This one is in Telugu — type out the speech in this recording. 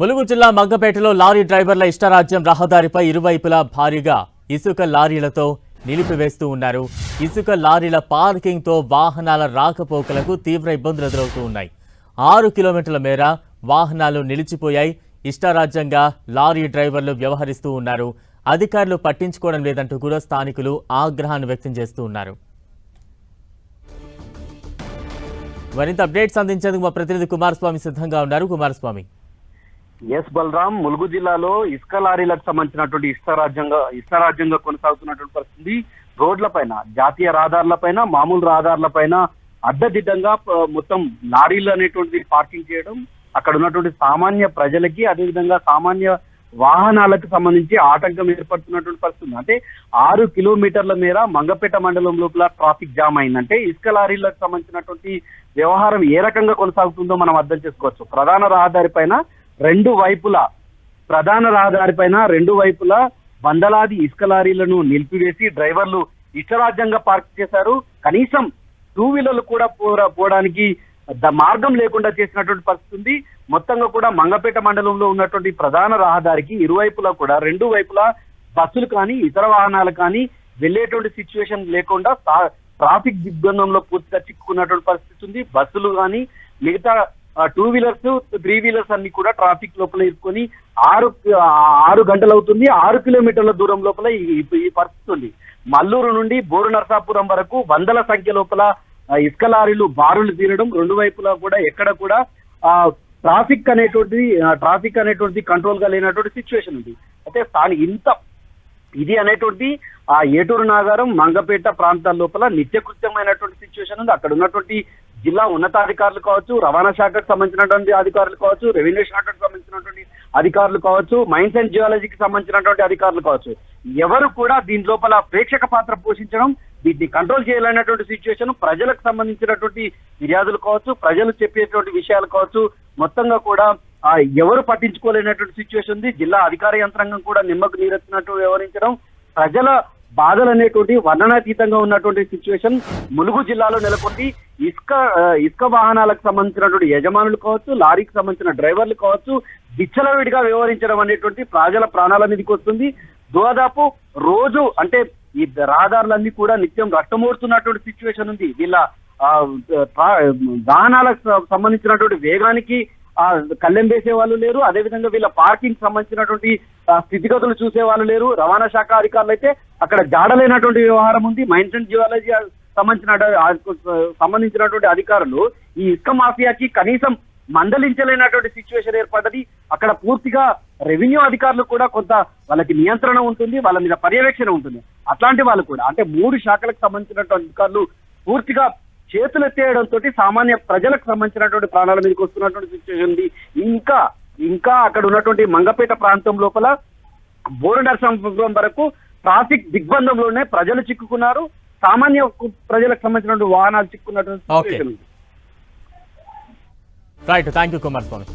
ములుగు జిల్లా మగ్గపేటలో లారీ డ్రైవర్ల ఇష్టరాజ్యం రహదారిపై ఇరువైపులా భారీగా ఇసుక లారీలతో నిలిపివేస్తూ ఉన్నారు. ఇసుక లారీల పార్కింగ్తో వాహనాల రాకపోకలకు తీవ్ర ఇబ్బందులు ఎదురవుతూ ఉన్నాయి. ఆరు కిలోమీటర్ల మేర వాహనాలు నిలిచిపోయాయి. ఇష్టారాజ్యంగా లారీ డ్రైవర్లు వ్యవహరిస్తూ ఉన్నారు. అధికారులు పట్టించుకోవడం లేదంటూ కూడా స్థానికులు ఆగ్రహాన్ని వ్యక్తం చేస్తూ ఉన్నారు. మరింత అప్డేట్స్ అందించేందుకు మా ప్రతినిధి కుమారస్వామి సిద్ధంగా ఉన్నారు. కుమారస్వామి. ఎస్ బలరాం ములుగు జిల్లాలో ఇసుక లారీలకు సంబంధించినటువంటి ఇష్టరాజ్యంగా రాజ్యంగా రాజ్యంగా కొనసాగుతున్నటువంటి పరిస్థితి రోడ్ల పైన జాతీయ రహదారుల పైన మామూలు రహదారుల పైన అడ్డదిడ్డంగా మొత్తం లారీలు అనేటువంటిది పార్కింగ్ చేయడం అక్కడ ఉన్నటువంటి సామాన్య ప్రజలకి అదేవిధంగా సామాన్య వాహనాలకు సంబంధించి ఆటంకం ఏర్పడుతున్నటువంటి పరిస్థితి. అంటే ఆరు కిలోమీటర్ల మేర మంగపేట మండలం లోపల ట్రాఫిక్ జామ్ అయిందంటే ఇసుక లారీలకు సంబంధించినటువంటి వ్యవహారం ఏ రకంగా కొనసాగుతుందో మనం అర్థం చేసుకోవచ్చు. ప్రధాన రహదారి పైన రెండు వైపులా ప్రధాన రహదారి పైన రెండు వైపులా వందలాది ఇసుక లారీలను నిలిపివేసి డ్రైవర్లు ఇష్టరాజ్యంగా పార్క్ చేశారు. కనీసం టూ వీలర్లు కూడా పోరా పోవడానికి ద- మార్గం లేకుండా చేసినటువంటి పరిస్థితి ఉంది. మొత్తంగా కూడా మంగపేట మండలంలో ఉన్నటువంటి ప్రధాన రహదారికి ఇరువైపులా కూడా రెండు వైపులా బస్సులు కానీ ఇతర వాహనాలు కానీ వెళ్ళేటువంటి సిచ్యువేషన్ లేకుండా ట్రాఫిక్ దిగ్బంధంలో పూర్తిగా చిక్కుకున్నటువంటి పరిస్థితి ఉంది. బస్సులు కానీ మిగతా టూ వీలర్స్ త్రీ వీలర్స్ అన్ని కూడా ట్రాఫిక్ లోపల ఇరుక్కొని ఆరు ఆరు గంటలు అవుతుంది ఆరు కిలోమీటర్ల దూరం లోపల ఈ పరిస్థితి ఉంది మల్లూరు నుండి బోరు నరసాపురం వరకు వందల సంఖ్య లోపల ఇసుక లారీలు బారులు తీరడం రెండు వైపులా కూడా ఎక్కడ కూడా ఆ ట్రాఫిక్ అనేటువంటిది ట్రాఫిక్ అనేటువంటిది కంట్రోల్గా లేనటువంటి సిచ్యువేషన్ ఉంది. అయితే తాను ఇంత ఇది అనేటువంటి ఆ ఏటూరు నాగారం మంగపేట ప్రాంతాల లోపల నిత్యకృత్యమైనటువంటి సిచ్యువేషన్ ఉంది. అక్కడ ఉన్నటువంటి జిల్లా ఉన్నతాధికారులు కావచ్చు రవాణా శాఖకు సంబంధించినటువంటి అధికారులు కావచ్చు రెవెన్యూ శాఖకు సంబంధించినటువంటి అధికారులు కావచ్చు మైన్స్ అండ్ జియాలజీకి సంబంధించినటువంటి అధికారులు కావచ్చు ఎవరు కూడా దీని లోపల ప్రేక్షక పాత్ర పోషించడం దీన్ని కంట్రోల్ చేయాలనేటువంటి సిచ్యువేషన్ ప్రజలకు సంబంధించినటువంటి ఫిర్యాదులు కావచ్చు ప్రజలు చెప్పేటువంటి విషయాలు కావచ్చు మొత్తంగా కూడా ఆ, ఎవరు పట్టించుకోలేనటువంటి సిచ్యువేషన్ ఉంది. జిల్లా అధికార యంత్రాంగం కూడా నిమ్మకు నీరెత్తినట్టు వ్యవహరించడం ప్రజల బాధలు అనేటువంటి వర్ణనాతీతంగా ఉన్నటువంటి సిచ్యువేషన్ ములుగు జిల్లాలో నెలకొంది. ఇసుక ఇసుక వాహనాలకు సంబంధించినటువంటి యజమానులు కావచ్చు లారీకి సంబంధించిన డ్రైవర్లు కావచ్చు విచ్చలవిడిగా వ్యవహరించడం అనేటువంటి ప్రజల ప్రాణాల మీదకి వస్తుంది. దాదాపు రోజు అంటే ఈ రహదారులన్నీ కూడా నిత్యం రక్తమూడుతున్నటువంటి సిచ్యువేషన్ ఉంది. వీళ్ళ వాహనాలకు సంబంధించినటువంటి వేగానికి కళ్ళెం వేసే వాళ్ళు లేరు. అదేవిధంగా వీళ్ళ పార్కింగ్ సంబంధించినటువంటి స్థితిగతులు చూసే వాళ్ళు లేరు. రవాణా శాఖ అధికారులు అయితే అక్కడ జాడలేనటువంటి వ్యవహారం ఉంది. మైన్స్ అండ్ జియాలజీ సంబంధించిన సంబంధించినటువంటి అధికారులు ఈ ఇసుక మాఫియాకి కనీసం మందలించలేనటువంటి సిచ్యువేషన్ ఏర్పడ్డది. అక్కడ పూర్తిగా రెవెన్యూ అధికారులు కూడా కొంత వాళ్ళకి నియంత్రణ ఉంటుంది వాళ్ళ మీద పర్యవేక్షణ ఉంటుంది. అట్లాంటి వాళ్ళు కూడా అంటే మూడు శాఖలకు సంబంధించినటువంటి అధికారులు పూర్తిగా చేతులు ఎత్తేయడంతో సామాన్య ప్రజలకు సంబంధించినటువంటి ప్రాణాల మీదకి వస్తున్నటువంటి సిచ్యువేషన్ ఉంది. ఇంకా ఇంకా అక్కడ ఉన్నటువంటి మంగపేట ప్రాంతం లోపల బోరు నరసింహపురం వరకు ట్రాఫిక్ దిగ్బంధంలోనే ప్రజలు చిక్కుకున్నారు. సామాన్య ప్రజలకు సంబంధించినటువంటి వాహనాలు ఉంది. Right thank you Kumaraswamy